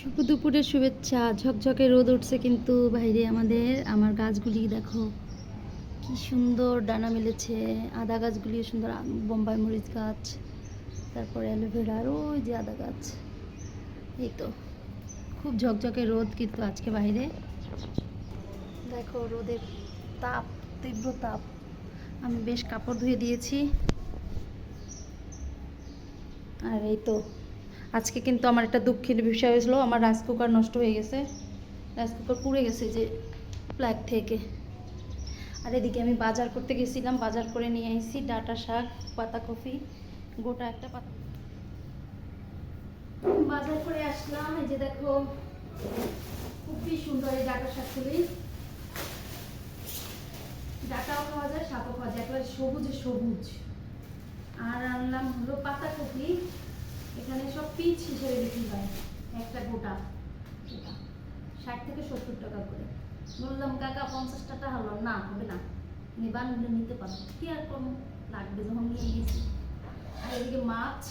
শুভ দুপুরের শুভেচ্ছা। ঝকঝকে রোদ উঠছে কিন্তু বাইরে আমাদের। আমার গাছগুলি দেখো, কি সুন্দর ডানা মেলেছে। আদা গাছগুলি সুন্দর বোম্বাই মরিচ গাছ, তারপরে অ্যালোভেরা, আর ওই যে আদা গাছ। এই তো, খুব ঝকঝকে রোদ কিন্তু আজকে বাইরে। দেখো রোদের তাপ, তীব্র তাপ। আমি বেশ কাপড় ধুয়ে দিয়েছি। আর এই তো আজকে কিন্তু আমার একটা দুঃখের বিষয় হয়েছিল, আমার রাইস কুকার নষ্ট হয়ে গেছে। রাইস কুকার পুড়ে গেছে যে, প্লাগ থেকে। আর এদিকে আমি বাজার করতে গেছিলাম, বাজার করে নিয়ে এসেছি ডাটা শাক পাতাকপি গোটা একটা পাতা। বাজার করে আসলাম, এই যে দেখো, খুবই সুন্দর এই ডাটা শাকগুলি। ডাটাও খাওয়া যায়, শাকও খাওয়া যায়, একেবারে সবুজে সবুজ। আর আনলাম হলো পাতা পাতাকপি এখানে সব পিচ হিসেবে বিক্রি হয়। একটা গোটা। ষাট থেকে সত্তর টাকা করে। বললাম, কাকা, পঞ্চাশ টাকা হলো না, হবে না। নিলে নিতে পারো। কি আর কম লাগবে যখন নিয়ে গেছি আর এদিকে মাছ,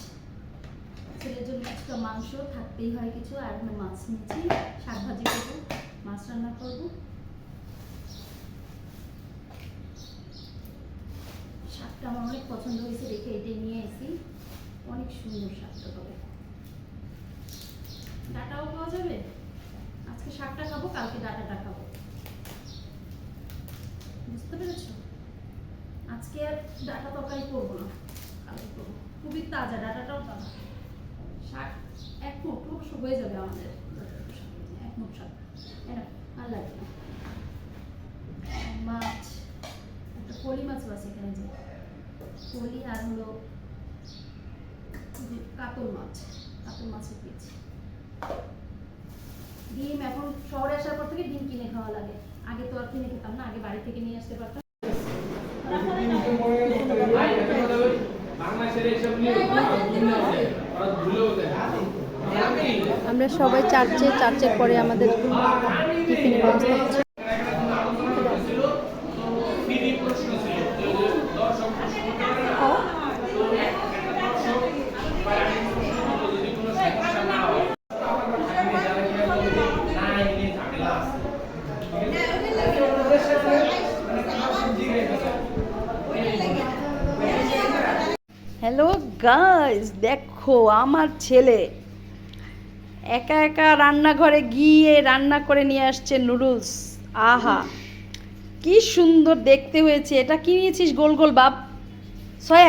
ছেলের জন্য একটা মাংস, থাকতেই হয় কিছু। আর আমি মাছ নিয়েছি, শাক ভাজি করব, মাছ রান্না করব। শাকটা আমার অনেক পছন্দ হয়েছে রেখে এটাই নিয়ে এসেছি অনেক সুন্দর শাকটা তবে ডাটাও পাওয়া যাবে? আজকে শাকটা খাব, কালকে ডাটাটা খাব। বুঝতে পেরেছ? আজকে আর ডাটা তরকারি করব না, কালকে করব। খুবই তাজা, ডাটাটাও তাজা শাক এক মুঠ হয়ে যাবে আমাদের। এক মুঠ শাক। আর লাগবে মাছ, একটা পলি মাছও আছে এখানে যে। পলি আর হলো কাতল মাছ, কাতল মাছের ডিম এখন শহরে আসার পর থেকে ডিম কিনে খাওয়া লাগে। আগে তো আর কিনে খেতাম না, আগে বাড়ি থেকে নিয়ে আসতে পারতাম। আমরা সবাই চার্চে, চার্চের পরে আমাদের টিফিনের ব্যবস্থা হচ্ছে ফ্রি প্রশ্ন ছিল যে দর্শক প্রশ্ন যদি কোনো সমস্যা না হয় আপনি যারা কিনা বলবেন, না এই নিয়ে ঝামেলা আছে হ্যালো গাইস দেখো আমার ছেলে। একা একা রান্নাঘরে গিয়ে রান্না করে নিয়ে আসছে নুডলস আহা, কি সুন্দর দেখতে হয়েছে। এটা কি নিয়েছিস গোল গোল, বাপ? সয়া।